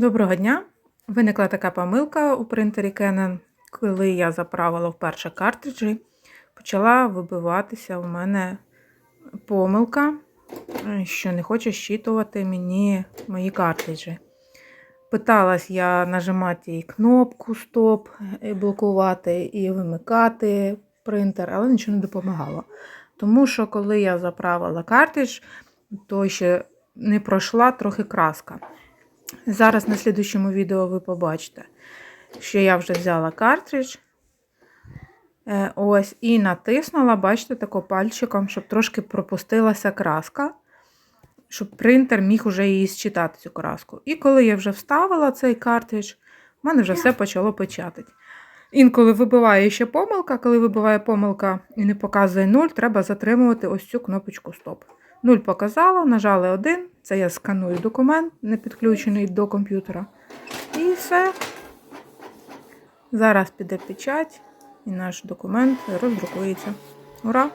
Доброго дня! Виникла така помилка у принтері Canon, коли я заправила вперше картриджі, почала вибиватися в мене помилка, що не хоче щитувати мені мої картриджі. Питалась я нажимати кнопку стоп, і блокувати, і вимикати принтер, але нічого не допомагало. Тому що коли я заправила картридж, то ще не пройшла трохи краска. Зараз на слідущому відео ви побачите, що я вже взяла картридж. Е, Ось, і натиснула, бачите, тако пальчиком, щоб трошки пропустилася краска, щоб принтер міг уже її считати, цю краску. І коли я вже вставила цей картридж, в мене вже все почало печатати. Інколи вибиває ще помилка, коли вибиває помилка і не показує 0, треба затримувати ось цю кнопочку стоп. 0 показала, нажали 1, це я сканую документ, не підключений до комп'ютера. І все. Зараз піде печать, і наш документ роздрукується. Ура!